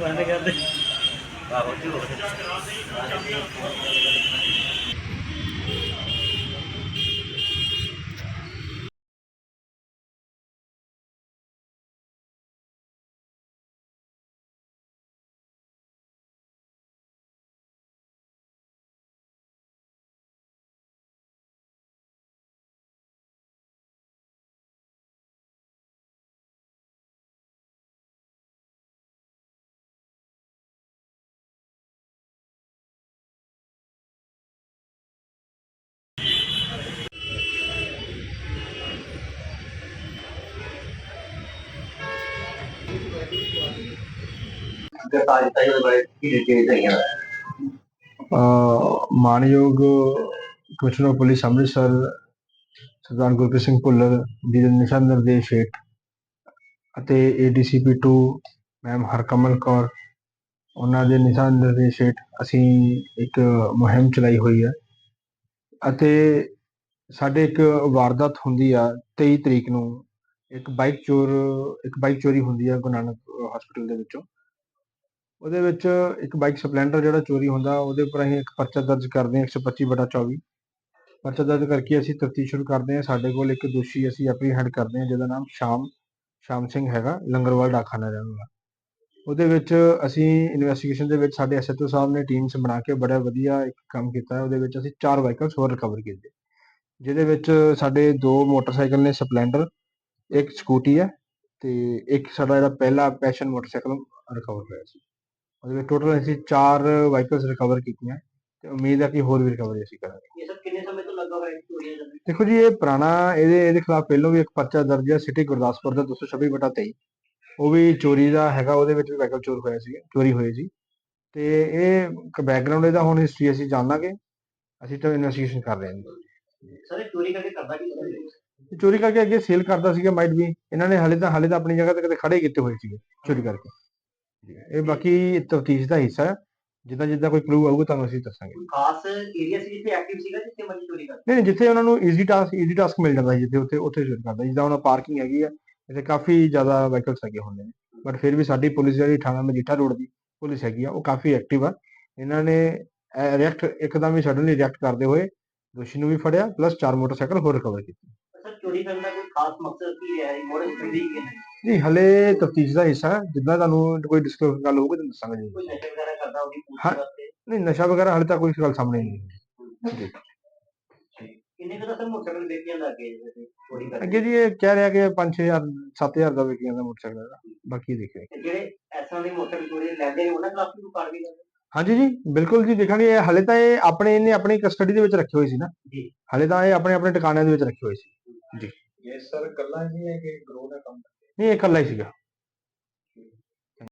ਬੰਦ ਕਰ ਦੇ ਗ੍ਰਿਫਤਾਰ ਕੀਤਾ ਜੀ ਉਹਦੇ ਬਾਰੇ ਕੀ ਡਿਟੇਲ ਹੈਗੀਆਂ ਅ ਮਾਨਯੋਗ ਕਮਿਸ਼ਨਰ ਪੁਲਿਸ ਅੰਮ੍ਰਿਤਸਰ ਸਰਦਾਰ ਗੁਰਪ੍ਰੀਤ ਸਿੰਘ ਭੁੱਲਰ ਜੀ ਦੇ ਨਿਸ਼ਾਨ ਨਿਰਦੇਸ਼ ਹੇਠ ਅਤੇ ਏਡੀਸੀਪੀ 2 ਮੈਮ ਹਰਕਮਲ ਕੌਰ, ਉਹਨਾਂ ਦੇ ਨਿਸ਼ਾਨ ਨਿਰਦੇਸ਼ ਹੇਠ ਅਸੀਂ ਇੱਕ ਮੁਹਿੰਮ ਚਲਾਈ ਹੋਈ ਹੈ ਅਤੇ ਸਾਡੇ ਇੱਕ ਵਾਰਦਾਤ ਹੁੰਦੀ ਆ 23 ਤਰੀਕ ਨੂੰ ਇੱਕ ਬਾਈਕ ਚੋਰ, ਇੱਕ ਬਾਈਕ ਚੋਰੀ ਹੁੰਦੀ ਹੈ ਗੁਰੂ ਨਾਨਕ ਹਸਪੀਟਲ ਦੇ ਵਿੱਚੋਂ। ਉਹਦੇ ਵਿੱਚ ਇੱਕ ਬਾਈਕ ਸਪਲੈਂਡਰ ਜਿਹੜਾ ਚੋਰੀ ਹੁੰਦਾ, ਉਹਦੇ ਉੱਪਰ ਅਸੀਂ ਇੱਕ ਪਰਚਾ ਦਰਜ ਕਰਦੇ ਹਾਂ 125 ਬਟਾ 24 ਪਰਚਾ ਦਰਜ ਕਰਕੇ ਅਸੀਂ ਤਫਤੀਸ਼ ਸ਼ੁਰੂ ਕਰਦੇ ਹਾਂ। ਸਾਡੇ ਕੋਲ ਇੱਕ ਦੋਸ਼ੀ ਅਸੀਂ ਐਪਰੀਹੈਂਡ ਕਰਦੇ ਹਾਂ, ਜਿਹਦਾ ਨਾਮ ਸ਼ਾਮ ਸ਼ਾਮ ਸਿੰਘ ਹੈਗਾ, ਲੰਗਰਵਾਲ ਡਾਖਾਨਾ ਰਹਿਣ ਵਾਲਾ। ਉਹਦੇ ਵਿੱਚ ਅਸੀਂ ਇਨਵੈਸਟੀਗੇਸ਼ਨ ਦੇ ਵਿੱਚ ਸਾਡੇ ਐਸਐਚਓ ਸਾਹਿਬ ਨੇ ਟੀਮਸ ਬਣਾ ਕੇ ਬੜਾ ਵਧੀਆ ਇੱਕ ਕੰਮ ਕੀਤਾ ਉਹਦੇ ਵਿੱਚ ਅਸੀਂ ਚਾਰ ਵਾਹੀਕਲਸ ਹੋਰ ਰਿਕਵਰ ਕੀਤੇ। ਜਿਹਦੇ ਵਿੱਚ ਸਾਡੇ ਦੋ ਮੋਟਰਸਾਈਕਲ ਨੇ ਸਪਲੈਂਡਰ ਇੱਕ ਸਕੂਟੀ ਹੈ ਤੇ ਇੱਕ ਸਾਡਾ ਜਿਹੜਾ ਪਹਿਲਾ ਪੈਸ਼ਨ ਮੋਟਰਸਾਈਕਲ ਰਿਕਵਰ ਹੋਇਆ ਸੀ। ਉਹਦੇ ਵਿੱਚ ਟੋਟਲ ਅਸੀਂ ਚਾਰ ਵਾਹੀਕਲਸ ਰਿਕਵਰ ਕੀਤੀਆਂ ਤੇ ਉਮੀਦ ਹੈ ਕਿ ਹੋਰ ਵੀ ਰਿਕਵਰੀ ਅਸੀਂ ਕਰਾਂਗੇ। ਇਹ ਸਭ ਕਿੰਨੇ ਸਮੇਂ ਤੋਂ ਲੱਗਾ ਹੋਇਆ ਹੈ ਚੋਰੀਆਂ ਦਾ? ਦੇਖੋ ਜੀ ਇਹ ਪੁਰਾਣਾ ਇਹਦੇ ਇਹਦੇ ਖਿਲਾਫ ਪਹਿਲਾਂ ਵੀ ਇੱਕ ਪਰਚਾ ਦਰਜ ਹੈ ਸਿਟੀ ਗੁਰਦਾਸਪੁਰ ਦਾ 226 ਬਟਾ 23 ਉਹ ਵੀ ਚੋਰੀ ਦਾ ਹੈਗਾ ਉਹਦੇ ਵਿੱਚ ਵੀ ਵਾਹੀਕਲ ਚੋਰ ਹੋਇਆ ਸੀ ਚੋਰੀ ਹੋਈ ਸੀ। ਤੇ ਇਹ ਬੈਕਗ੍ਰਾਉਂਡ ਇਹਦਾ ਹੁਣ ਹਿਸਟਰੀ ਅਸੀਂ ਜਾਣਾਂਗੇ। ਅਸੀਂ ਤਾਂ ਇਨਵੈਸਟੀਗੇਸ਼ਨ ਕਰ ਰਹੇ ਹਾਂ। ਸਰ ਇਹ ਚੋਰੀ ਕਰਕੇ ਕਰਦਾ ਕੀ ਸੀ? ਇਹ ਚੋਰੀ ਕਰਕੇ ਅੱਗੇ ਸੇਲ ਕਰਦਾ ਸੀਗਾ ਮਾਈਟ ਵੀ ਇਹਨਾਂ ਨੇ ਹਾਲੇ ਤਾਂ ਹਾਲੇ ਤਾਂ ਆਪਣੀ ਜਗ੍ਹਾ ਤੇ ਕਦੇ ਖੜੇ ਕੀਤੇ ਹੋਏ ਸੀਗੇ ਚੋਰੀ ਕਰਕੇ। ਇਹ ਬਾਕੀ ਤਫਤੀਸ਼ ਦਾ ਹਿੱਸਾ ਹੈ। ਜਿੱਦਾਂ ਜਿੱਦਾਂ ਕੋਈ ਕਲੂ ਆਊਗਾ ਤੁਹਾਨੂੰ ਅਸੀਂ ਦੱਸਾਂਗੇ। ਖਾਸ ਏਰੀਆ ਸੀ ਜਿੱਥੇ ਐਕਟਿਵ ਸੀਗਾ ਜਿੱਥੇ ਮਨੀ ਚੋਰੀ ਕਰਦਾ? ਨਹੀਂ ਨਹੀਂ, ਜਿੱਥੇ ਉਹਨਾਂ ਨੂੰ ਈਜ਼ੀ ਟਾਸਕ ਈਜ਼ੀ ਟਾਸਕ ਮਿਲ ਜਾਂਦਾ ਸੀ ਜਿੱਥੇ ਉੱਥੇ ਉੱਥੇ ਸ਼ੁਰੂ ਕਰਦਾ ਜਿੱਦਾਂ ਉਹਨਾਂ ਪਾਰਕਿੰਗ ਹੈਗੀ ਆ ਇੱਥੇ ਕਾਫੀ ਜ਼ਿਆਦਾ ਵਾਹੀਕਲਸ ਹੈਗੇ ਹੁੰਦੇ ਨੇ। ਬਟ ਫਿਰ ਵੀ ਸਾਡੀ ਪੁਲਿਸ ਜਿਹੜੀ ਥਾਣਾ ਮਜੀਠਾ ਰੋਡ ਦੀ ਪੁਲਿਸ ਹੈਗੀ ਆ ਉਹ ਕਾਫੀ ਐਕਟਿਵ ਆ। ਇਹਨਾਂ ਨੇ ਰਿਐਕਟ ਇੱਕਦਮ ਹੀ ਸਡਨਲੀ ਰਿਐਕਟ ਕਰਦੇ ਹੋਏ ਦੋਸ਼ੀ ਨੂੰ ਵੀ ਫੜਿਆ ਪਲੱਸ ਚਾਰ ਮੋਟਰਸਾਈਕਲ ਹੋਰ ਰਿਕਵਰ ਕੀਤੇ। ਸਰ ਚੋਰੀ ਕਰਨ ਦਾ ਕੋਈ ਖਾਸ ਮਕਸਦ ਕੀ ਹੈ? ਮੋਡਲ ਸਟ੍ਰੀ ਕੀ ਹੈ ਨਹੀਂ? ਹਲੇ ਤਫਤੀਸ਼ ਦਾ ਹਿੱਸਾ ਹੈ। ਜਿੱਦਾਂ ਤੁਹਾਨੂੰ ਕੋਈ ਡਿਸਕਲੋਜ਼ ਗੱਲ ਹੋਊਗੀ ਤੁਹਾਨੂੰ ਦੱਸਾਂਗੇ ਜੀ। ਕੋਈ ਨਸ਼ਾ ਵਗੈਰਾ ਕਰਦਾ ਉਹਦੀ ਹਾਂ। ਪੂਛ ਵਾਸਤੇ? ਨਹੀਂ ਨਸ਼ਾ ਵਗੈਰਾ ਹਲੇ ਤੱਕ ਕੋਈ ਗੱਲ ਸਾਹਮਣੇ ਨਹੀਂ। ਜੀ। ਕਿੰਨੇ ਕੁ ਦਾ ਸਰ ਮੋਟਰਸਾਈਕਲ ਦਾ ਅੱਗੇ ਵੈਸੇ ਚੋਰੀ ਕਰਕੇ ਅੱਗੇ ਜੀ ਇਹ ਕਹਿ ਰਿਹਾ ਕਿ 5-6000 7000 ਦਾ ਵਿਕੀ ਜਾਂਦਾ ਮੋਟਰਸਾਈਕਲ ਦਾ ਬਾਕੀ ਦੇਖੇ ਤੇ ਜਿਹੜੇ ਐਸਾਂ ਦੇ ਮੋਟਰਸਾਈਕਲ ਚੋਰੀ ਲੈਂਦੇ ਨੇ ਉਹਨਾਂ ਖਿਲਾਫ ਵੀ ਕਾਰਵਾਈ ਕਰਦੇ ਹਾਂਜੀ ਜੀ ਬਿਲਕੁਲ ਜੀ ਦੇਖਾਂਗੇ ਇਹ ਹਲੇ ਤਾਂ ਇਹ ਆਪਣੇ ਇਹਨੇ ਆਪਣੀ ਕਸਟਡੀ ਦੇ ਵਿੱਚ ਰੱਖੇ ਹੋਏ ਸੀ ਨਾ। ਜੀ। ਹਲੇ ਤਾਂ ਇਹ ਆਪਣੇ ਆਪਣੇ ਟਿਕਾਣਿਆਂ ਦੇ ਵਿੱਚ ਰੱਖੇ ਹੋਏ ਸੀ। ਇਹ ਸਰ ਕੱਲਾ ਹੀ ਹੈ ਕਿ ਗਰੋਹ ਦਾ ਕੰਮ ਨਹੀਂ ਇਹ ਇਕੱਲਾ ਹੀ ਸੀਗਾ।